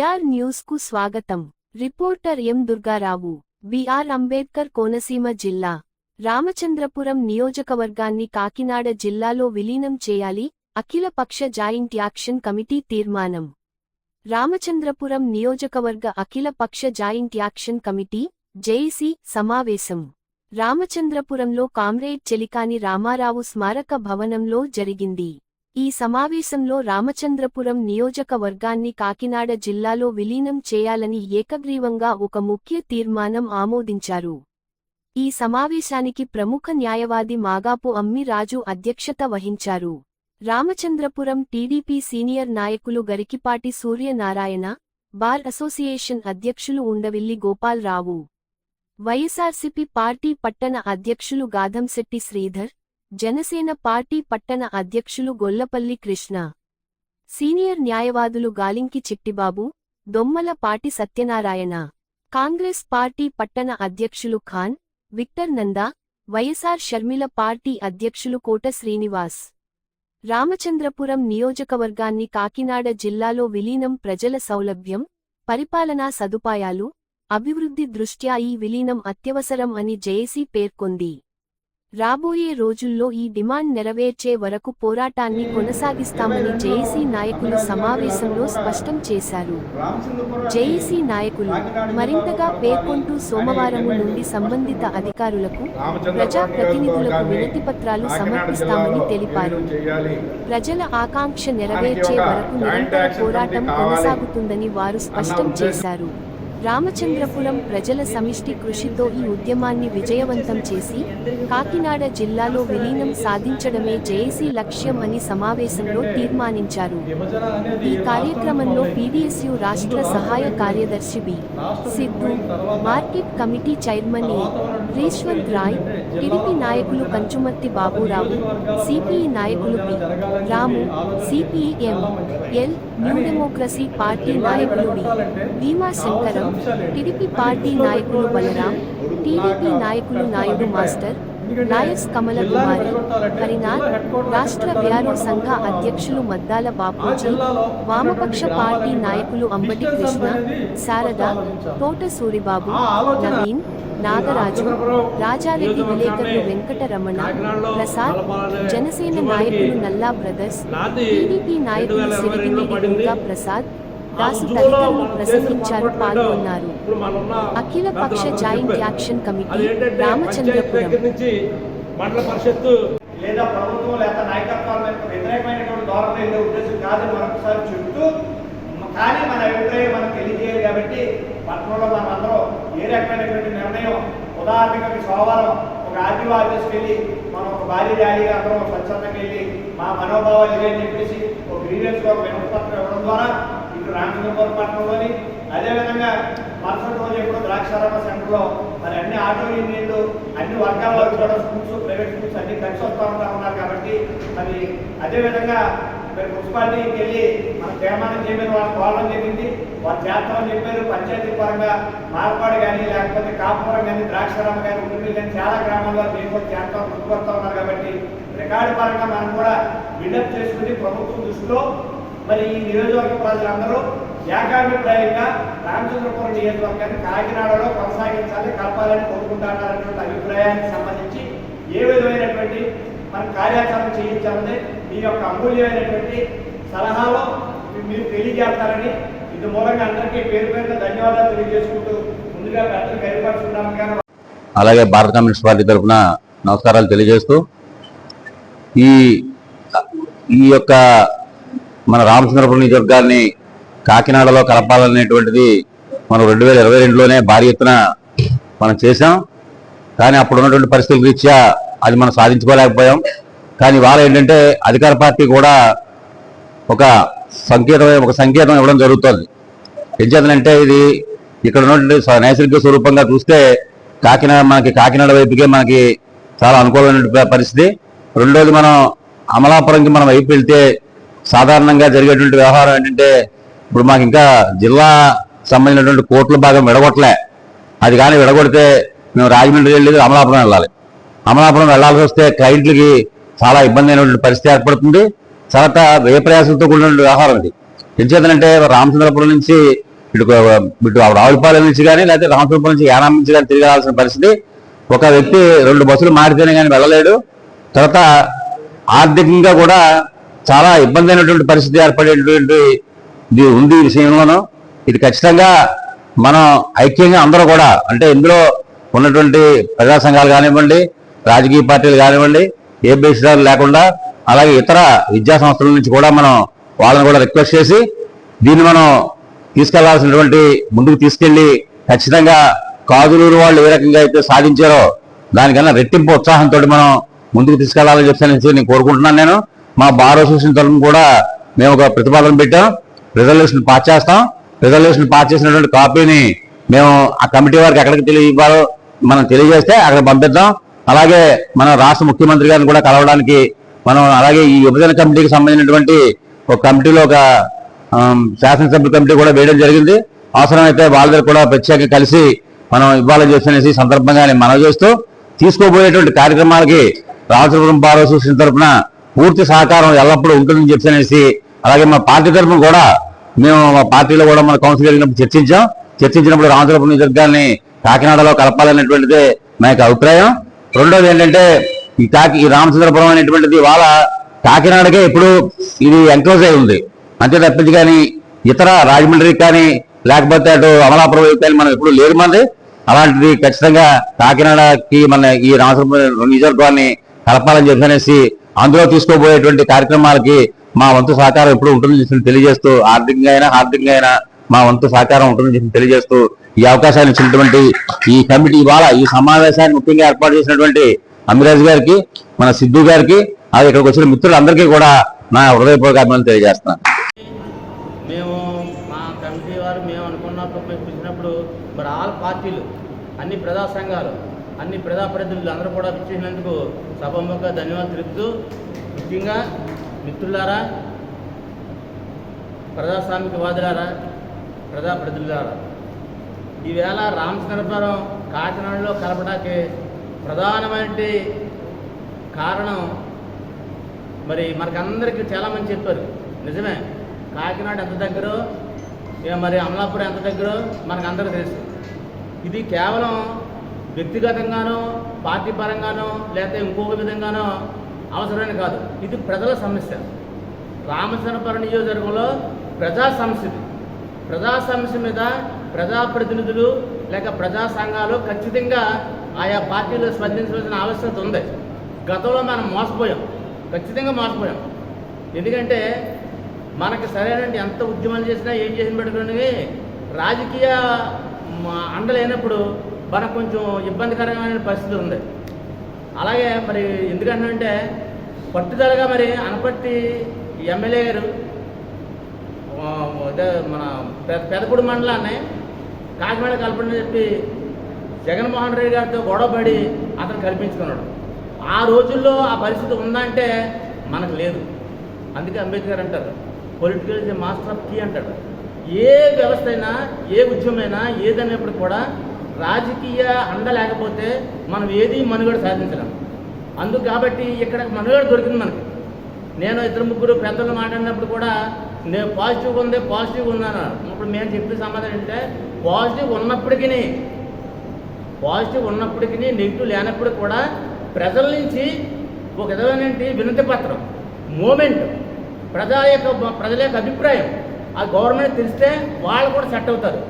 AR న్యూస్కు స్వాగతం. Reporter M Durgarao B R Ambedkar Konaseema జిల్లా రామచంద్రపురం నియోజకవర్గాన్ని కాకినాడ జిల్లాలో విలీనం చేయాలి అఖిలపక్ష జాయింట్ యాక్షన్ కమిటీ తీర్మానం. రామచంద్రపురం నియోజకవర్గ అఖిలపక్ష జాయింట్ యాక్షన్ కమిటీ జేఈసీ సమావేశం. రామచంద్రపురంలో కామ్రేడ్ చెలికాని రామారావు స్మారక భవనంలో జరిగింది. ఈ సమావేశంలో రామచంద్రపురం నియోజకవర్గాన్ని కాకినాడ జిల్లాలో విలీనం చేయాలని ఏకగ్రీవంగా ఒక ముఖ్య తీర్మానం ఆమోదించారు. ఈ సమావేశానికి ప్రముఖ న్యాయవాది మాగాపు అమ్మి రాజు అధ్యక్షత వహించారు. రామచంద్రపురం టీడీపీ సీనియర్ నాయకులు గరికిపాటి సూర్యనారాయణ బార్ అసోసియేషన్ అధ్యక్షులు ఉండవిల్లి గోపాల్రావు వైఎస్ఆర్సిపి పార్టీ పట్టణ అధ్యక్షులు గాధంశెట్టి శ్రీధర్ జనసేన పార్టీ పట్టణ అధ్యక్షులు గొల్లపల్లి కృష్ణ. సీనియర్ న్యాయవాదులు గాలింకి చిట్టిబాబు దొమ్మల పాటి సత్యనారాయణ. కాంగ్రెస్ పార్టీ పట్టణ అధ్యక్షులు Khan Victor Nanda YSR Sharmila party అధ్యక్షులు కోట శ్రీనివాస్. రామచంద్రపురం నియోజకవర్గాన్ని కాకినాడ జిల్లాలో విలీనం ప్రజల సౌలభ్యం పరిపాలనా సదుపాయాలు అభివృద్ధి దృష్ట్యా ఈ విలీనం అత్యవసరం అని జేఏసీ పేర్కొంది. రాబోయే రోజుల్లో ఈ డిమాండ్ నెరవేర్చే వరకు పోరాటాన్ని కొనసాగిస్తామని జేఏసీ నాయకులు సమావేశంలో స్పష్టం చేశారు. జేఏసీ నాయకులు మరింతగా పేర్కొంటూ సోమవారము నుండి సంబంధిత అధికారులకు ప్రజా ప్రతినిధులకు వినతిపత్రాలు సమర్పిస్తామని తెలిపారు. ప్రజల ఆకాంక్ష నెరవేర్చే వరకు నిరంతర పోరాటం కొనసాగుతుందని వారు స్పష్టం చేశారు. రామచంద్రపురం ప్రజల సమిష్టి కృషితో ఈ ఉద్యమాన్ని విజయవంతం చేసి కాకినాడ జిల్లాలో విలీనం సాధించడమే జేఏసీ లక్ష్యం అని సమావేశంలో తీర్మానించారు. ఈ కార్యక్రమంలో పీడీఎస్యు రాష్ట్ర సహాయ కార్యదర్శి B. Siddhu market committee chairman A. Reshwant Rai TDP నాయకులు కంచుమర్తి బాబురావు సిపిఐ నాయకులు P Ramu CPM L. New democracy party నాయకులు V Bheema Shankaram TDP party నాయకులు బలరాం టీడీపీ నాయకులు నాయుడు మాస్టర్ నాయస్ కమల కుమారి హరినాథ్ రాష్ట్ర వ్యారో సంఘ అధ్యక్షులు మద్దాల బాపూజీ వామపక్ష పార్టీ నాయకులు అంబటి కృష్ణ శారద తోట సూరిబాబు నవీన్ నాగరాజు రాజారెడ్డి విలేకరులు వెంకటరమణ ప్రసాద్ జనసేన నాయకులు నల్లా బ్రదర్స్ టీడీపీ నాయకులు సిరిగినేని ప్రసాద్ దాసు తదితరులు ప్రసంగించారు పాల్గొన్నారు. అఖిల పక్ష జాయింట్ యాక్షన్ కమిటీ రామచంద్రపురం. మండల పరిషత్తు లేదా ప్రభుత్వం లేదా నాయకత్వాల వ్యతిరేకమైనటువంటి ధోరణి ఉండే ఉద్దేశం కాదు మరొకసారి చెబుతూ కానీ మన అభిప్రాయం మనం తెలియజేయాలి కాబట్టి పట్టణంలో మనం ఏ రకమైనటువంటి నిర్ణయం ఉదాహరణగా సోమవారం ఒక ఆర్టీఓ ఆఫీస్కి వెళ్ళి మనం ఒక భారీ ర్యాలీగా అందరం స్వచ్ఛందంగా వెళ్ళి మా మనోభావాలు ఇవే చెప్పేసి ఒక గ్రీవెన్స్ ఒక వినపత్రం ఇవ్వడం ద్వారా ఇటు రామచంద్రపురం పట్టణంలోని అదేవిధంగా మరుసటి రోజు ఎప్పుడు ద్రాక్షారామ సెంటర్లో మరి అన్ని ఆటో యూనియన్లు అన్ని వర్గాల వారు కూడా స్కూల్స్ ప్రైవేట్ స్కూల్స్ అన్ని కలిసి వస్తూ ఉంటా ఉన్నారు కాబట్టి మరి అదేవిధంగా మరి మున్సిపాలిటీకి వెళ్ళి మన తీర్మానం చేయమని వాళ్ళు కోరడం జరిగింది. వారు చేస్తామని చెప్పారు. పంచాయతీ పరంగా మార్పాడు కానీ లేకపోతే కాపురం కానీ ద్రాక్షారామ కానీ ఉండి కానీ చాలా గ్రామాల్లో మేము కూడా చేస్తాం ముందుకొస్తా ఉన్నారు కాబట్టి రికార్డు పరంగా మనం కూడా బిల్డప్ చేసుకుని ప్రభుత్వం దృష్టిలో మరి ఈ నియోజకవర్గ ప్రజలందరూ ఏకాభిప్రాయంగా రామచంద్రపురం నియోజకవర్గాన్ని కాకినాడలో కొనసాగించాలి కలపాలని కోరుకుంటున్నారనేటువంటి అభిప్రాయానికి సంబంధించి ఏ విధమైనటువంటి మన కార్యాచరణ చేయించాలని మీ యొక్క అమూల్యమైనటువంటి సలహాలు మీరు తెలియజేస్తారని ఇది మూలంగా అందరికీ పేరు పేరున ధన్యవాదాలు తెలియజేసుకుంటూ ముందుగా పెద్దలు గరిపరుచుకున్నాను కానీ అలాగే భారత కమ్యూనిస్ట్ పార్టీ తరఫున నమస్కారాలు తెలియజేస్తూ ఈ ఈ యొక్క మన రామచంద్రపురం నియోజకవర్గాన్ని కాకినాడలో కలపాలనేటువంటిది మనం రెండు వేల ఇరవై రెండులోనే భారీ ఎత్తున మనం చేశాం. కానీ అప్పుడు ఉన్నటువంటి పరిస్థితుల రీత్యా అది మనం సాధించుకోలేకపోయాం. కానీ ఇవాళ ఏంటంటే అధికార పార్టీ కూడా ఒక సంకేతం ఒక సంకేతం ఇవ్వడం జరుగుతుంది. ఎంచేతనంటే ఇది ఇక్కడ ఉన్నటువంటి నైసర్గిక స్వరూపంగా చూస్తే కాకినాడ మనకి కాకినాడ వైపుకే మనకి చాలా అనుకూలమైన పరిస్థితి. రెండోది మనం అమలాపురంకి మనం వైపు వెళ్తే సాధారణంగా జరిగేటువంటి వ్యవహారం ఏంటంటే ఇప్పుడు మాకు ఇంకా జిల్లా సంబంధించినటువంటి కోర్టుల భాగం విడగొట్టలే. అది కానీ విడగొడితే మేము రాజమండ్రి వెళ్ళి అమలాపురం వెళ్ళాలి. అమలాపురం వెళ్ళాల్సి వస్తే క్లయింట్లకి చాలా ఇబ్బంది అయినటువంటి పరిస్థితి ఏర్పడుతుంది. తర్వాత వ్యయ కూడినటువంటి వ్యవహారం ఇది. ఎంచేతనంటే రామచంద్రపురం నుంచి ఇటు ఇటు రావులపాలెం నుంచి కానీ లేకపోతే రామచంద్రపురం నుంచి యానాం నుంచి కానీ తిరగాల్సిన పరిస్థితి. ఒక వ్యక్తి రెండు బస్సులు మారితేనే కానీ వెళ్ళలేడు. తర్వాత ఆర్థికంగా కూడా చాలా ఇబ్బంది అయినటువంటి పరిస్థితి ఏర్పడేటువంటి ఇది ఉంది ఈ విషయంలోనూ. ఇది ఖచ్చితంగా మనం ఐక్యంగా అందరూ కూడా అంటే ఇందులో ఉన్నటువంటి ప్రజా సంఘాలు కానివ్వండి రాజకీయ పార్టీలు కానివ్వండి ఏ బేసిదారు లేకుండా అలాగే ఇతర విద్యా సంస్థల నుంచి కూడా మనం వాళ్ళని కూడా రిక్వెస్ట్ చేసి దీన్ని మనం తీసుకెళ్ళాల్సినటువంటి ముందుకు తీసుకెళ్ళి ఖచ్చితంగా కాదులూరు వాళ్ళు ఏ రకంగా అయితే సాధించారో దానికన్నా రెట్టింపు ఉత్సాహంతో మనం ముందుకు తీసుకెళ్ళాలని చెప్పి నేను కోరుకుంటున్నాను నేను. మా బార్ అసోసియేషన్ తరఫున కూడా మేము ఒక ప్రతిపాదన పెట్టాం. రిజల్యూషన్ పాస్ చేస్తాం. రిజల్యూషన్ పాస్ చేసినటువంటి కాపీని మేము ఆ కమిటీ వారికి ఎక్కడికి తెలియ ఇవ్వాలో మనం తెలియజేస్తే అక్కడ పంపిద్దాం. అలాగే మన రాష్ట్ర ముఖ్యమంత్రి గారిని కూడా కలవడానికి మనం అలాగే ఈ విభజన కమిటీకి సంబంధించినటువంటి ఒక కమిటీలో ఒక శాసనసభ్యుల కమిటీ కూడా వేయడం జరిగింది. అవసరమైతే వాళ్ళ కూడా ప్రత్యేకంగా కలిసి మనం ఇవ్వాలని చెప్పి సందర్భంగా నేను మనవి చేస్తూ తీసుకోబోయేటువంటి కార్యక్రమాలకి రాజపురం బార్ అసోసియేషన్ తరఫున పూర్తి సహకారం ఎల్లప్పుడూ ఉంటుందని చెప్పి అనేసి అలాగే మా పార్టీ తరఫున కూడా మేము మా పార్టీలో కూడా మన కౌన్సిల్ జరిగినప్పుడు చర్చించాం. చర్చించినప్పుడు రామచంద్రపు నియోజకవర్గాన్ని కాకినాడలో కలపాలనేటువంటిది మా యొక్క అభిప్రాయం. రెండోది ఏంటంటే ఈ కాకి ఈ రామచంద్రపురం అనేటువంటిది వాళ్ళ కాకినాడకే ఇప్పుడు ఇది ఎంక్లోజ్ అయి ఉంది. అంతే తప్పించి కానీ ఇతర రాజమండ్రికి కానీ లేకపోతే అటు అమలాపురం కానీ మనం ఎప్పుడు లేదు మనది అలాంటిది ఖచ్చితంగా కాకినాడకి మన ఈ రామచంద్రపురం నియోజకవర్గాన్ని కలపాలని చెప్పి అనేసి అందులో తీసుకోబోయేటువంటి కార్యక్రమాలకి మా వంతు సహకారం ఎప్పుడు ఉంటుందని చెప్పి తెలియజేస్తూ ఆర్థికంగా అయినా ఆర్థికంగా అయినా మా వంతు సహకారం ఉంటుందని చెప్పి తెలియజేస్తూ ఈ అవకాశాన్ని ఇచ్చినటువంటి ఈ కమిటీ ఇవాళ ఈ సమావేశాన్ని ముఖ్యంగా ఏర్పాటు చేసినటువంటి అమిరాజ్ గారికి మన సిద్ధు గారికి అది ఇక్కడికి వచ్చిన మిత్రులందరికీ కూడా నా హృదయపూర్వక అభిమానులు తెలియజేస్తున్నాను మేము మా కమిటీ వారు మేము అనుకున్నప్పుడు మరి ఆల్ పార్టీలు అన్ని ప్రజా సంఘాలు ప్రజాప్రతినిధులు అందరూ కూడా విచ్చేసినందుకు సభముఖ ధన్యవాదాలు తెలుపుతూ ముఖ్యంగా మిత్రులారా ప్రజాస్వామికవాదులారా ప్రజాప్రతినిధులారా. ఈవేళ రామచంద్రపురం కాకినాడలో కలపడానికి ప్రధానమైన కారణం మరి మనకందరికీ చాలామంది చెప్పారు. నిజమే కాకినాడ ఎంత దగ్గరో ఇక మరి అమలాపురం ఎంత దగ్గరో మనకందరికీ తెలుసు. ఇది కేవలం వ్యక్తిగతంగానో పార్టీ పరంగానో లేకపోతే ఇంకొక విధంగానో అవసరమైన కాదు. ఇది ప్రజల సమస్య. రామచంద్రపురం నియోజకవర్గంలో ప్రజా సమస్య ఇది. ప్రజా సమస్య మీద ప్రజాప్రతినిధులు లేక ప్రజా సంఘాలు ఖచ్చితంగా ఆయా పార్టీలు స్పందించవలసిన ఆవశ్యకత ఉంది. గతంలో మనం మోసపోయాం. ఖచ్చితంగా మోసపోయాం. ఎందుకంటే మనకి సరైన ఎంత ఉద్యమాలు చేసినా ఏం చేసిన పెట్టుకుని రాజకీయ అండలేనప్పుడు మనకు కొంచెం ఇబ్బందికరమైన పరిస్థితి ఉంది. అలాగే మరి ఎందుకంటే పట్టుదలగా మరి అనపట్టి ఎమ్మెల్యే గారు అదే మన పె- పెదపూడి మండలాన్ని కాకినాడ కలపండి చెప్పి జగన్మోహన్ రెడ్డి గారితో గొడవపడి అతను కల్పించుకున్నాడు. ఆ రోజుల్లో ఆ పరిస్థితి ఉందంటే మనకు లేదు. అందుకే అంబేద్కర్ అంటారు పొలిటికల్ మాస్టర్ ఆఫ్ కీ అంటాడు ఏ వ్యవస్థ అయినా ఏ ఉద్యమైనా ఏదైనప్పుడు కూడా రాజకీయ అండ లేకపోతే మనం ఏది మనుగడ సాధించలేం. అందుకు కాబట్టి ఇక్కడ మనుగడ దొరికింది మనకి. నేను ఇద్దరు ముగ్గురు పెద్దలు మాట్లాడినప్పుడు కూడా నేను పాజిటివ్ ఉంది పాజిటివ్ ఉన్నాను. ఇప్పుడు మేము చెప్పే సమాధానం ఏంటంటే పాజిటివ్ ఉన్నప్పటికీ పాజిటివ్ ఉన్నప్పటికీ నెగిటివ్ లేనప్పుడు కూడా ప్రజల నుంచి ఒక విధమైన వినతి పత్రం మూమెంట్ ప్రజా యొక్క ప్రజల యొక్క అభిప్రాయం ఆ గవర్నమెంట్ తెలిస్తే వాళ్ళు కూడా సెట్ అవుతారు.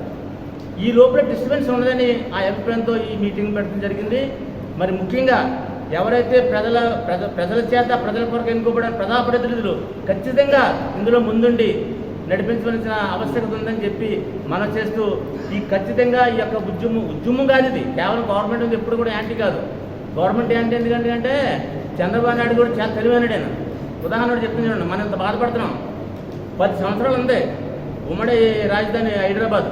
ఈ లోపల డిస్టర్బెన్స్ ఉండదని ఆ అభిప్రాయంతో ఈ మీటింగ్ పెట్టడం జరిగింది. మరి ముఖ్యంగా ఎవరైతే ప్రజల ప్రజ ప్రజల చేత ప్రజల కొరకు ఎన్నుకోబడిన ప్రజాప్రతినిధులు ఖచ్చితంగా ఇందులో ముందుండి నడిపించవలసిన ఆవశ్యకత ఉందని చెప్పి మనం చేస్తూ ఈ ఖచ్చితంగా ఈ యొక్క ఉద్యమం ఉద్యమం కాదు ఇది. కేవలం గవర్నమెంట్ ఉంది ఎప్పుడు కూడా యాంటీ కాదు. గవర్నమెంట్ యాంటీ ఎందుకంటే అంటే చంద్రబాబు నాయుడు కూడా చాలా తెలివైనడు ఆయన ఉదాహరణ చెప్తుంది చూడండి మనం ఇంత బాధపడుతున్నాం. పది సంవత్సరాలు ఉంది. ఉమ్మడి రాజధాని హైదరాబాద్.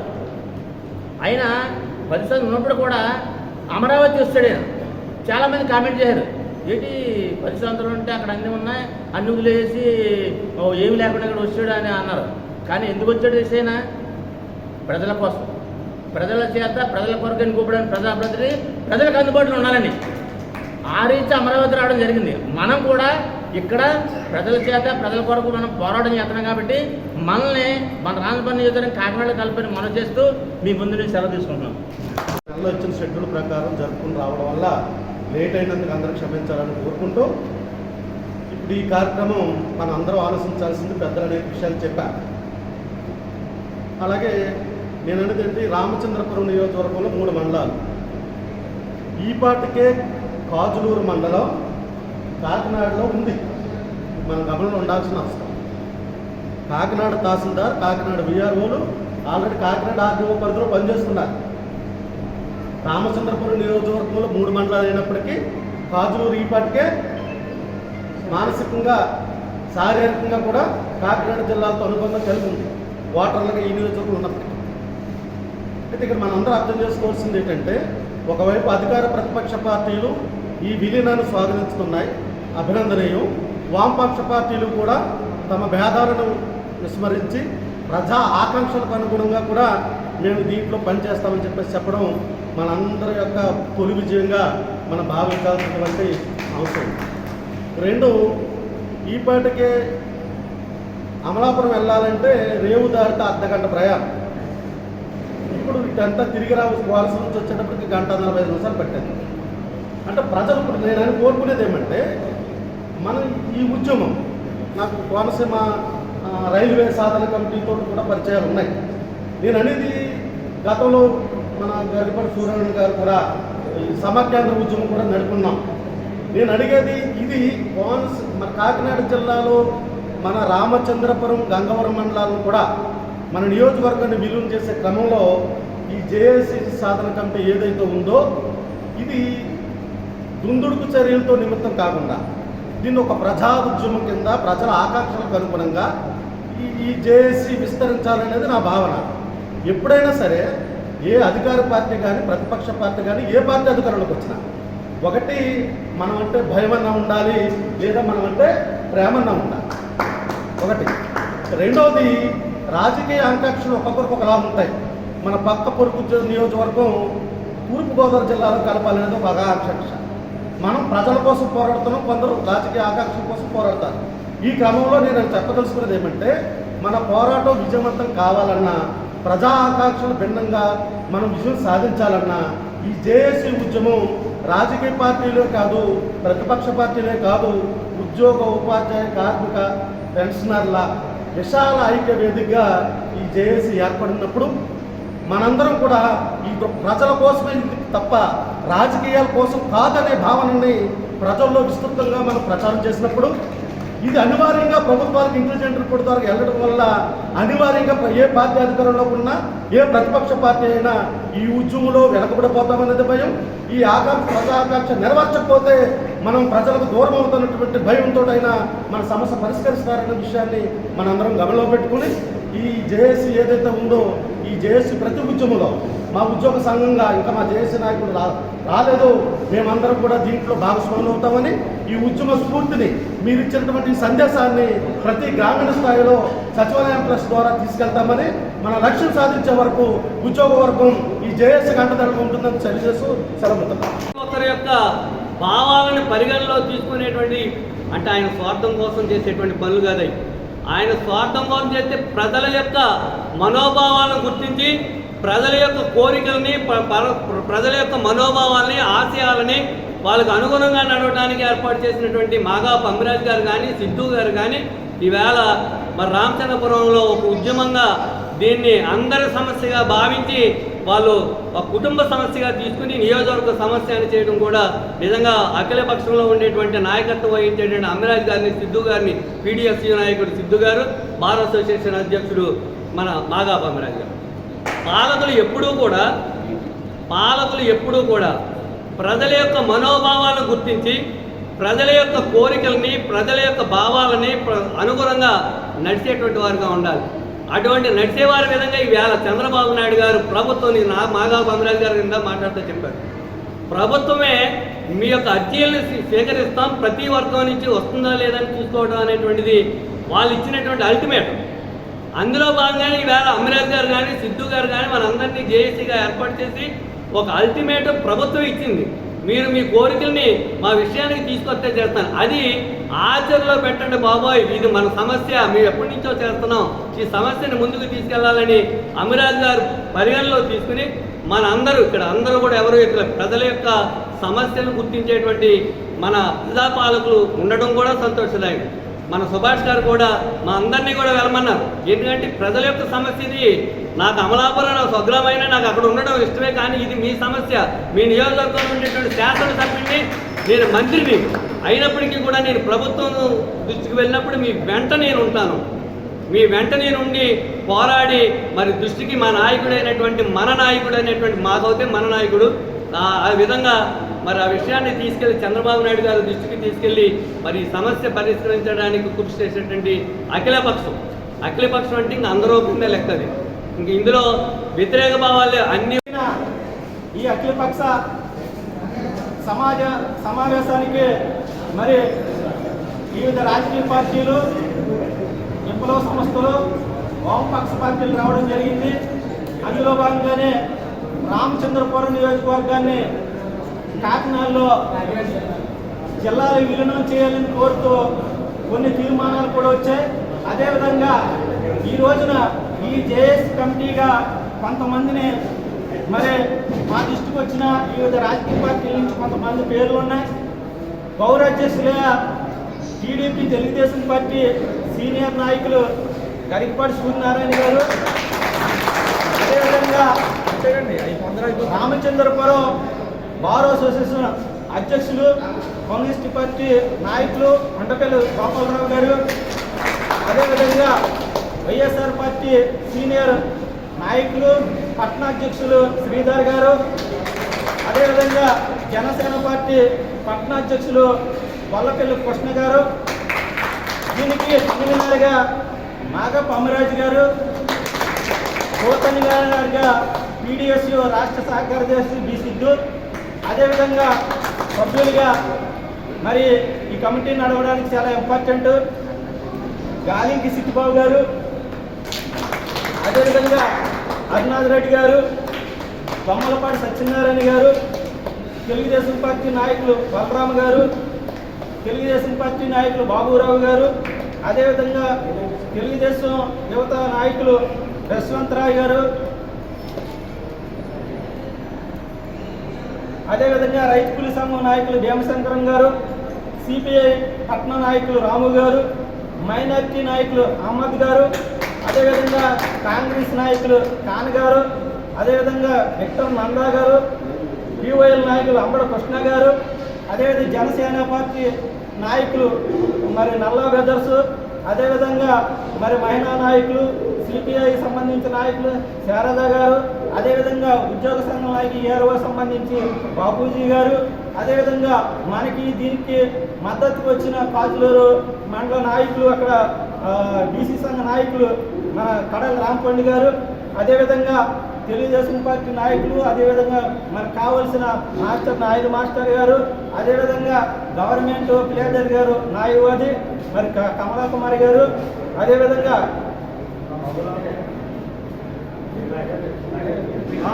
అయినా పది సంవత్సరం ఉన్నప్పుడు కూడా అమరావతి వస్తాడు. ఆయన చాలామంది కామెంట్ చేశారు. ఏంటి పది సంవత్సరాలు ఉంటే అక్కడ అన్నీ ఉన్నాయి అన్ని వదిలేసి ఏమి లేకుండా ఇక్కడ వచ్చాడు అని అన్నారు. కానీ ఎందుకు వచ్చాడు చేసేనా ప్రజల కోసం. ప్రజల చేత ప్రజల కొరకు ఎన్నుకోబడిన ప్రజాప్రతినిధి ప్రజలకు అందుబాటులో ఉండాలని. ఆ రీతి అమరావతి రావడం జరిగింది. మనం కూడా ఇక్కడ ప్రజల చేత ప్రజల కొరకు మనం పోరాటం చేస్తున్నాం కాబట్టి మనల్ని మన రాజభవన్ నియోజకవర్గం కాకినాడలో కలిపని మనం చేస్తూ మీ ముందు నుంచి సెలవు తీసుకుంటున్నాం. నెలలో ఇచ్చిన షెడ్యూల్ ప్రకారం జరుపుకుని రావడం వల్ల లేట్ అయినందుకు అందరూ క్షమించాలని కోరుకుంటూ ఇప్పుడు ఈ కార్యక్రమం మనం అందరూ ఆలోచించాల్సింది పెద్దలు అనే విషయాలు చెప్పారు. అలాగే నేను అనేది ఏంటి రామచంద్రపురం నియోజకవర్గంలో మూడు మండలాలు. ఈ పాటికే కాజులూరు మండలం కాకినాడలో ఉంది. మన గమనంలో ఉండాల్సిన అవసరం. కాకినాడ తహసీల్దార్ కాకినాడ విఆర్ఓలు ఆల్రెడీ కాకినాడ ఆర్డీఓ పరిధిలో పనిచేస్తున్నారు. రామచంద్రపురం నియోజకవర్గంలో మూడు మండలాలు అయినప్పటికీ కాజులూరు ఈ మానసికంగా శారీరకంగా కూడా కాకినాడ జిల్లాతో అనుబంధం కలిగి ఉంది. ఓటర్లుగా ఈ నియోజకవర్గం ఉన్నప్పటికీ. అయితే ఇక్కడ మనందరూ అర్థం చేసుకోవాల్సింది ఏంటంటే ఒకవైపు అధికార ప్రతిపక్ష పార్టీలు ఈ విలీనాన్ని స్వాగతిస్తున్నాయి. అభినందనీయం. వామపక్ష పార్టీలు కూడా తమ భేదాలను విస్మరించి ప్రజా ఆకాంక్షలకు అనుగుణంగా కూడా మేము దీంట్లో పనిచేస్తామని చెప్పేసి చెప్పడం మనందరి యొక్క తొలి విజయంగా మనం భావించాల్సినటువంటి అవసరం. రెండు ఈ అమలాపురం వెళ్ళాలంటే రేవు దారితో అర్ధగంట ప్రయాణం. ఇప్పుడు ఇదంతా తిరిగి రావాల్సి నుంచి వచ్చేటప్పటికి గంట నలభై ఐదు నిమిషాలు పట్టింది. అంటే ప్రజలు ఇప్పుడు నేను అని కోరుకునేది ఏమంటే మనం ఈ ఉద్యమం నాకు కోనసీమ రైల్వే సాధన కమిటీతో కూడా పరిచయాలు ఉన్నాయి. నేను అనేది గతంలో మన గరిపడి సూర్యనారాయణ గారు కూడా ఈ సమాఖ్యాంధ్ర ఉద్యమం కూడా నడుపుకున్నాం నేను అడిగేది ఇది కోనస మన కాకినాడ జిల్లాలో మన రామచంద్రపురం గంగవరం మండలాలను కూడా మన నియోజకవర్గాన్ని విలీనం చేసే క్రమంలో ఈ జేఏసీ సాధన కమిటీ ఏదైతే ఉందో ఇది దుందుడుకు చర్యలతో నిమిత్తం కాకుండా దీన్ని ఒక ప్రజా ఉద్యమం కింద ప్రజల ఆకాంక్షలకు అనుగుణంగా ఈ ఈ జేఏసీ విస్తరించాలనేది నా భావన. ఎప్పుడైనా సరే ఏ అధికార పార్టీ కానీ ప్రతిపక్ష పార్టీ కానీ ఏ పార్టీ అధికారంలోకి వచ్చినా ఒకటి మనం అంటే భయమన్నా ఉండాలి లేదా మనం అంటే ప్రేమన్నా ఉండాలి. ఒకటి. రెండవది రాజకీయ ఆకాంక్షలు ఒక్కొక్కరికి ఒకలా ఉంటాయి. మన పక్క పొరుగు నియోజకవర్గం తూర్పుగోదావరి జిల్లాలో కలపాలనేది ఒక ఆకాంక్ష. మనం ప్రజల కోసం పోరాడుతున్నాం కొందరు రాజకీయ ఆకాంక్షల కోసం పోరాడతారు. ఈ క్రమంలో నేను చెప్పదలుచుకున్నది ఏమంటే మన పోరాటం విజయవంతం కావాలన్నా ప్రజా ఆకాంక్షలు భిన్నంగా మనం విజయం సాధించాలన్నా ఈ జేఏసీ ఉద్యమం రాజకీయ పార్టీలే కాదు ప్రతిపక్ష పార్టీలే కాదు ఉద్యోగ ఉపాధ్యాయ కార్మిక పెన్షనర్ల విశాల ఐక్య వేదికగా ఈ జేఏసీ ఏర్పడినప్పుడు మనందరం కూడా ఈ ప్రజల కోసమే తప్ప రాజకీయాల కోసం కాదనే భావనని ప్రజల్లో విస్తృతంగా మనం ప్రచారం చేసినప్పుడు ఇది అనివార్యంగా ప్రభుత్వాలకు ఇంటెలిజెంట్ రిపోర్ట్ ద్వారా వెళ్ళడం వల్ల అనివార్యంగా ఏ పార్టీ అధికారంలో ఉన్నా ఏ ప్రతిపక్ష పార్టీ అయినా ఈ ఉద్యమంలో వెనకబడిపోతామనేది భయం. ఈ ఆకాంక్ష ప్రజాకాంక్ష నెరవేర్చకపోతే మనం ప్రజలకు దూరం అవుతున్నటువంటి భయంతో అయినా మన సమస్య పరిష్కరిస్తారన్న విషయాన్ని మనందరం గమనంలో పెట్టుకుని ఈ జేఏసీ ఏదైతే ఉందో ఈ జేఏసీ ప్రతి ఉద్యమంలో మా ఉద్యోగ సంఘంగా ఇంకా మా జేఏసీ నాయకుడు రా రాలేదు. మేమందరం కూడా దీంట్లో భాగస్వాములు అవుతామని ఈ ఉద్యమ స్ఫూర్తిని మీరు ఇచ్చినటువంటి సందేశాన్ని ప్రతి గ్రామీణ స్థాయిలో సచివాలయం ప్లస్ ద్వారా తీసుకెళ్తామని మన లక్ష్యం సాధించే వరకు ఉద్యోగ వర్గం ఈ జేఏసీ గంటధరకు ఉంటుందని తెలియజేస్తూ సెలవుతాం యొక్క భావాలను పరిగణలో తీసుకునేటువంటి అంటే ఆయన స్వార్థం కోసం చేసేటువంటి పనులు కాదు ఆయన స్వార్థం కోసం చేస్తే ప్రజల యొక్క మనోభావాలను గుర్తించి ప్రజల యొక్క కోరికల్ని ప్రజల యొక్క మనోభావాల్ని ఆశయాలని వాళ్ళకు అనుగుణంగా నడవడానికి ఏర్పాటు చేసినటువంటి మాగా పంబిరాజ్ గారు కానీ సిద్ధు గారు కానీ ఈవేళ మరి రామచంద్రపురంలో ఒక ఉద్యమంగా దీన్ని అందరి సమస్యగా భావించి వాళ్ళు ఒక కుటుంబ సమస్యగా తీసుకుని నియోజకవర్గ సమస్య అని చేయడం కూడా నిజంగా అఖిల పక్షంలో ఉండేటువంటి నాయకత్వం వహించేటువంటి అమిరాజ్ గారిని సిద్ధు గారిని పీడిఎఫ్సి నాయకుడు సిద్ధు గారు బార్ అసోసియేషన్ అధ్యక్షుడు మన మాగా అమిరాజ్ గారు. పాలకులు ఎప్పుడూ కూడా పాలకులు ఎప్పుడూ కూడా ప్రజల యొక్క మనోభావాలను గుర్తించి ప్రజల యొక్క కోరికల్ని ప్రజల యొక్క భావాలని అనుగుణంగా నడిచేటువంటి వారుగా ఉండాలి. అటువంటి నడిచేవారి విధంగా ఈవేళ చంద్రబాబు నాయుడు గారు ప్రభుత్వం నా మాగా బంద్రాజు గారు కింద మాట్లాడుతూ చెప్పారు. ప్రభుత్వమే మీ యొక్క అర్జీలను స్వీకరిస్తాం ప్రతి వర్గం నుంచి వస్తుందా లేదని చూసుకోవడం అనేటువంటిది వాళ్ళు ఇచ్చినటువంటి అల్టిమేటం. అందులో భాగంగానే ఈవేళ అమరాజ్ గారు కానీ సిద్ధు గారు కానీ మనందరినీ జేఏసీగా ఏర్పాటు చేసి ఒక అల్టిమేటం ప్రభుత్వం ఇచ్చింది. మీరు మీ కోరికల్ని మా విషయానికి తీసుకొస్తే చేస్తాను. అది ఆచరణలో పెట్టండి బాబోయ్. ఇది మన సమస్య. మేము ఎప్పటి నుంచో చేస్తున్నాం. ఈ సమస్యను ముందుకు తీసుకెళ్ళాలని అమిరాజ్ గారు పరిగణలో తీసుకుని మన అందరూ ఇక్కడ అందరూ కూడా ఎవరు ఇక్కడ ప్రజల యొక్క సమస్యను గుర్తించేటువంటి మన ప్రజాపాలకులు ఉండడం కూడా సంతోషదాయకం. మన సుభాష్ గారు కూడా మా అందరినీ కూడా వెళ్ళమన్నారు. ఎందుకంటే ప్రజల యొక్క సమస్య ఇది. నాకు అమలాపురం నా స్వగ్రామైన నాకు అక్కడ ఉండడం ఇష్టమే కానీ ఇది మీ సమస్య. మీ నియోజకవర్గంలో ఉండేటువంటి శాసనసభ్యుడిని నేను మంత్రిని అయినప్పటికీ కూడా నేను ప్రభుత్వం దృష్టికి వెళ్ళినప్పుడు మీ వెంట నేను ఉంటాను. మీ వెంట నేను ఉండి పోరాడి మరి దృష్టికి మా నాయకుడైనటువంటి మన నాయకుడు అయినటువంటి మాకైతే మన నాయకుడు. ఆ విధంగా మరి ఆ విషయాన్ని తీసుకెళ్ళి చంద్రబాబు నాయుడు గారి దృష్టికి తీసుకెళ్ళి మరి ఈ సమస్య పరిష్కరించడానికి కృషి చేసేటువంటి అఖిలపక్షం. అఖిలపక్షం అంటే ఇంకా అందరూ కింద లెక్కది ఇంక ఇందులో వ్యతిరేక భావాలు అన్ని ఈ అఖిలపక్ష సమాజ సమావేశానికి మరి వివిధ రాజకీయ పార్టీలు విప్లవ సంస్థలు వామపక్ష పార్టీలు రావడం జరిగింది. అందులో భాగంగానే రామచంద్రపురం నియోజకవర్గాన్ని కాకినాడలో జిల్లాలు విలీనం చేయాలని కోరుతూ కొన్ని తీర్మానాలు కూడా వచ్చాయి. అదేవిధంగా ఈ రోజున ఈ జేఎస్ కమిటీగా కొంతమందిని మరి మా దృష్టికి వచ్చిన వివిధ రాజకీయ పార్టీల నుంచి కొంతమంది పేర్లు ఉన్నాయి. పౌరాధ్యక్షులుగా టీడీపీ తెలుగుదేశం పార్టీ సీనియర్ నాయకులు గరికపాటి సూర్యనారాయణ గారు. అదేవిధంగా రామచంద్రపురం బార్ అసోసియేషన్ అధ్యక్షులు కమ్యూనిస్ట్ పార్టీ నాయకులు మండపల్లి గోపాలరావు గారు. అదేవిధంగా వైఎస్ఆర్ పార్టీ సీనియర్ నాయకులు పట్టణాధ్యక్షులు శ్రీధర్ గారు. అదేవిధంగా జనసేన పార్టీ పట్టణాధ్యక్షులు వల్లపల్లి కృష్ణ గారు. దీనికి కన్వీనర్గా నాగప్ప అమరాజు గారు. కోతని గారుగా పీడిఎస్యు రాష్ట్ర సహకార దేశ బి సిద్ధు. అదేవిధంగా సభ్యులుగా మరి ఈ కమిటీ నడవడానికి చాలా ఇంపార్టెంట్. గాలింకి సిద్ధిబాబు గారు అదేవిధంగా అరుణాథ్ రెడ్డి గారు బొమ్మలపాటి సత్యనారాయణ గారు తెలుగుదేశం పార్టీ నాయకులు బలరామ గారు తెలుగుదేశం పార్టీ నాయకులు బాబురావు గారు అదేవిధంగా తెలుగుదేశం యువత నాయకులు యశ్వంతరాయ్ గారు అదేవిధంగా రైతు కూలి సంఘం నాయకులు భీమశంకరం గారు సిపిఐ పట్న నాయకులు రాము గారు మైనార్టీ నాయకులు అహ్మద్ గారు అదేవిధంగా కాంగ్రెస్ నాయకులు ఖాన్ గారు అదేవిధంగా విక్టర్ నందా గారు యూఐఎల్ నాయకులు అంబడ కృష్ణ గారు అదేవిధంగా జనసేన పార్టీ నాయకులు మరి నల్లా బ్రదర్స్ అదేవిధంగా మరి మహిళా నాయకులు సిపిఐ సంబంధించిన నాయకులు శారదా గారు అదేవిధంగా ఉద్యోగ సంఘం ఏరవ సంబంధించి బాపూజీ గారు అదేవిధంగా మనకి దీనికి మద్దతుకు వచ్చిన కాజులూరు మండల నాయకులు అక్కడ బీసీ సంఘ నాయకులు మన కడల రాంపండి గారు అదేవిధంగా తెలుగుదేశం పార్టీ నాయకులు అదేవిధంగా మనకు కావలసిన మాస్టర్ నాయుడు మాస్టర్ గారు అదేవిధంగా గవర్నమెంట్ ప్లేడర్ గారు నాయువాది మరి క- కమలా గారు అదేవిధంగా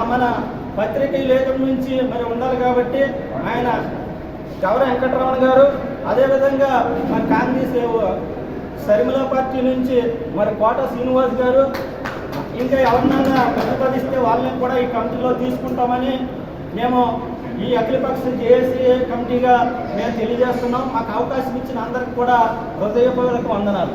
మన పత్రిక లేఖ నుంచి మరి ఉండాలి కాబట్టి ఆయన గౌర వెంకటరమణ గారు అదేవిధంగా మన కాంగ్రెస్ శర్మిల పార్టీ నుంచి మరి కోట శ్రీనివాస్ గారు ఇంకా ఎవరినన్నా ప్రతిపాదిస్తే వాళ్ళని కూడా ఈ కమిటీలో తీసుకుంటామని మేము ఈ అఖిలపక్ష జేఏసీ కమిటీగా మేము తెలియజేస్తున్నాం మాకు అవకాశం ఇచ్చిన అందరికి కూడా హృదయపూర్వక వందనాలు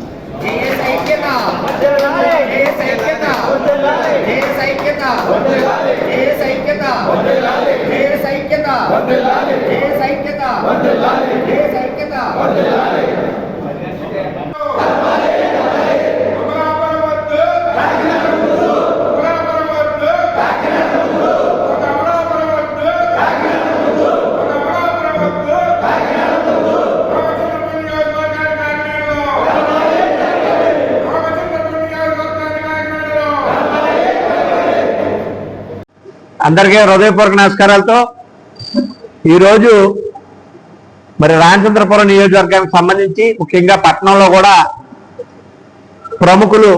అందరికీ హృదయపూర్వక నమస్కారాలతో ఈరోజు మరి రామచంద్రపురం నియోజకవర్గానికి సంబంధించి ముఖ్యంగా పట్టణంలో కూడా ప్రముఖులు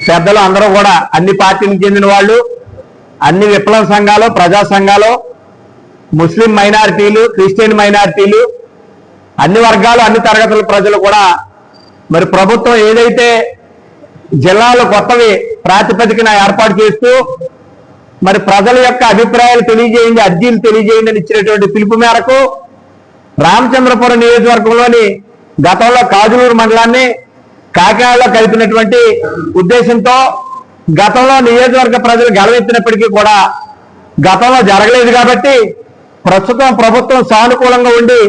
పెద్దలు అందరూ కూడా అన్ని పార్టీలకు చెందిన వాళ్ళు అన్ని విప్లవ సంఘాలు ప్రజా సంఘాలు ముస్లిం మైనారిటీలు క్రిస్టియన్ మైనారిటీలు అన్ని వర్గాలు అన్ని తరగతుల ప్రజలు కూడా మరి ప్రభుత్వం ఏదైతే జిల్లాలు కొత్తవి ప్రాతిపదికన ఏర్పాటు చేస్తూ మరి ప్రజల యొక్క అభిప్రాయాలు తెలియజేయండి అర్జీలు తెలియజేయండి అని ఇచ్చినటువంటి పిలుపు మేరకు రామచంద్రపురం నియోజకవర్గంలోని గతంలో కాజులూరు మండలాన్ని కాకినాడలో కలిపినటువంటి ఉద్దేశంతో గతంలో నియోజకవర్గ ప్రజలు గెలవెత్తినప్పటికీ కూడా గతంలో జరగలేదు కాబట్టి ప్రస్తుతం ప్రభుత్వం సానుకూలంగా ఉండి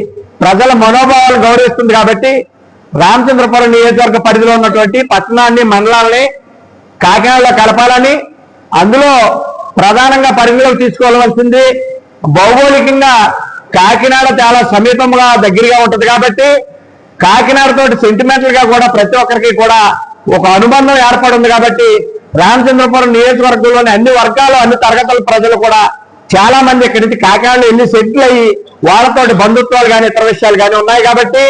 ప్రజల మనోభావాలు గౌరవిస్తుంది కాబట్టి రామచంద్రపురం నియోజకవర్గ పరిధిలో ఉన్నటువంటి పట్టణాన్ని మండలాల్ని కాకినాడలో కలపాలని అందులో ప్రధానంగా పరిగణలోకి తీసుకోవాల్సింది భౌగోళికంగా కాకినాడ చాలా సమీపంగా దగ్గరగా ఉంటది కాబట్టి కాకినాడతో సెంటిమెంటల్గా కూడా ప్రతి ఒక్కరికి కూడా ఒక అనుబంధం ఏర్పడింది కాబట్టి రామచంద్రపురం నియోజకవర్గంలోని అన్ని వర్గాలు అన్ని తరగతుల ప్రజలు కూడా చాలా మంది ఇక్కడి నుంచి కాకినాడలో ఎన్ని సెటిల్ అయ్యి వాళ్ళతోటి బంధుత్వాలు కానీ ఇతర విషయాలు కానీ ఉన్నాయి కాబట్టి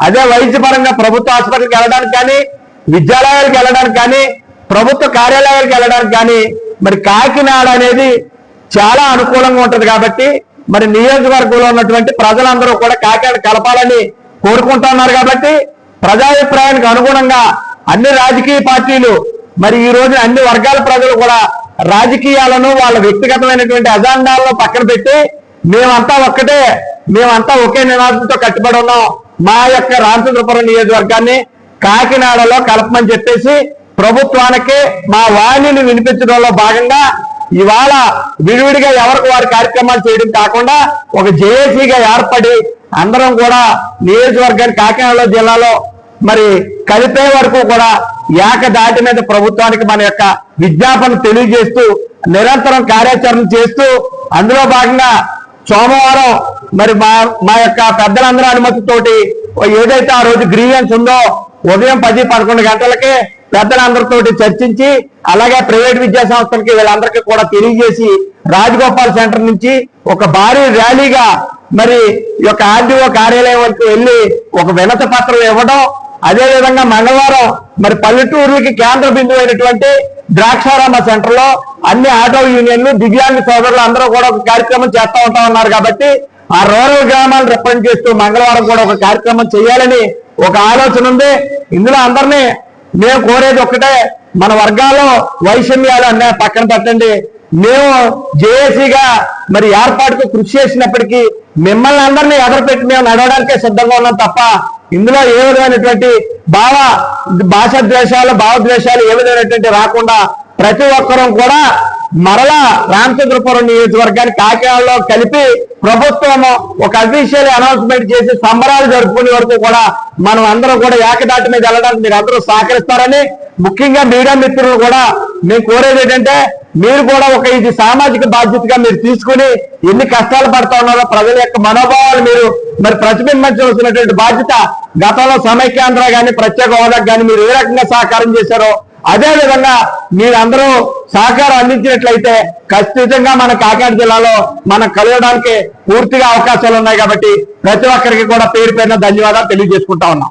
అదే వైద్యపరంగా ప్రభుత్వ ఆసుపత్రికి వెళ్ళడానికి కానీ విద్యాలయాలకు వెళ్ళడానికి కానీ ప్రభుత్వ కార్యాలయాలకు వెళ్ళడానికి కానీ మరి కాకినాడ అనేది చాలా అనుకూలంగా ఉంటది కాబట్టి మరి నియోజకవర్గంలో ఉన్నటువంటి ప్రజలందరూ కూడా కాకినాడ కలపాలని కోరుకుంటున్నారు కాబట్టి ప్రజాభిప్రాయానికి అనుగుణంగా అన్ని రాజకీయ పార్టీలు మరి ఈ రోజు అన్ని వర్గాల ప్రజలు కూడా రాజకీయాలను వాళ్ళ వ్యక్తిగతమైనటువంటి అజెండాలను పక్కన పెట్టి మేమంతా ఒక్కటే మేమంతా ఒకే నినాదంతో కట్టుబడి ఉన్నాం. మా యొక్క రామచంద్రపురం నియోజకవర్గాన్ని కాకినాడలో కలపమని చెప్పేసి ప్రభుత్వానికి మా వాణిని వినిపించడంలో భాగంగా ఇవాళ విడివిడిగా ఎవరికి వారి కార్యక్రమాలు చేయడం కాకుండా ఒక జేఏసీగా ఏర్పడి అందరం కూడా నియోజకవర్గాన్ని కాకినాడ జిల్లాలో మరి కలిపే వరకు కూడా ఏకదాటి మీద ప్రభుత్వానికి మన యొక్క విజ్ఞాపన తెలియజేస్తూ నిరంతరం కార్యాచరణ చేస్తూ అందులో భాగంగా సోమవారం మరి మా మా యొక్క పెద్దలందరూ అనుమతితోటి ఏదైతే ఆ రోజు గ్రీవెన్స్ ఉందో ఉదయం పది పదకొండు గంటలకే పెద్దలందరితోటి చర్చించి అలాగే ప్రైవేట్ విద్యా సంస్థలకి వీళ్ళందరికీ కూడా తెలియజేసి రాజగోపాల్ సెంటర్ నుంచి ఒక భారీ ర్యాలీగా మరి ఈ యొక్క ఆర్డీఓ కార్యాలయం వరకు వెళ్ళి ఒక వినత పత్రం ఇవ్వడం అదే విధంగా మంగళవారం మరి పల్లెటూరుకి కేంద్ర బిందువు అయినటువంటి ద్రాక్షారామ సెంటర్లో అన్ని ఆటో యూనియన్లు దివ్యాంగ సోదరులు అందరూ కూడా ఒక కార్యక్రమం చేస్తా ఉంటా ఉన్నారు కాబట్టి ఆ రూరల్ గ్రామాలను రిప్రజెంట్ చేస్తూ మంగళవారం కూడా ఒక కార్యక్రమం చేయాలని ఒక ఆలోచన ఉంది. ఇందులో అందరినీ మేము కోరేది ఒక్కటే మన వర్గాల్లో వైషమ్యాలు అన్న పక్కన పెట్టండి. మేము జేఏసీగా మరి ఏర్పాటుకు కృషి చేసినప్పటికీ మిమ్మల్ని అందరినీ ఎదరపెట్టి మేము నడవడానికే సిద్ధంగా ఉన్నాం తప్ప ఇందులో ఏ విధమైనటువంటి భావ భాష ద్వేషాలు భావద్వేషాలు ఏ విధమైనటువంటి రాకుండా ప్రతి ఒక్కరూ కూడా మరలా రామచంద్రపురం నియోజకవర్గాన్ని కాకినాడలో కలిపి ప్రభుత్వం ఒక అఫీషియల్ అనౌన్స్మెంట్ చేసి సంబరాలు జరుపుకునే వరకు కూడా మనం అందరం కూడా ఏకదాటి మీద వెళ్ళడానికి మీరు అందరూ సహకరిస్తారని ముఖ్యంగా మీడియా మిత్రులు కూడా మేము కోరేది ఏంటంటే మీరు కూడా ఒక ఇది సామాజిక బాధ్యతగా మీరు తీసుకుని ఎన్ని కష్టాలు పడతా ఉన్నారో ప్రజల యొక్క మనోభావాలు మీరు మరి ప్రతిబింబించవలసినటువంటి బాధ్యత గతంలో సమైక్యాంధ్ర కానీ ప్రత్యేక హోదాకు కానీ మీరు ఏ రకంగా సహకారం చేశారో అదే విధంగా మీరందరూ సహకారం అందించినట్లయితే ఖచ్చితంగా మన కాకినాడ జిల్లాలో మనం కలవడానికి పూర్తిగా అవకాశాలు ఉన్నాయి కాబట్టి ప్రతి ఒక్కరికి కూడా పేరు పేరున ధన్యవాదాలు తెలియజేసుకుంటా ఉన్నాం.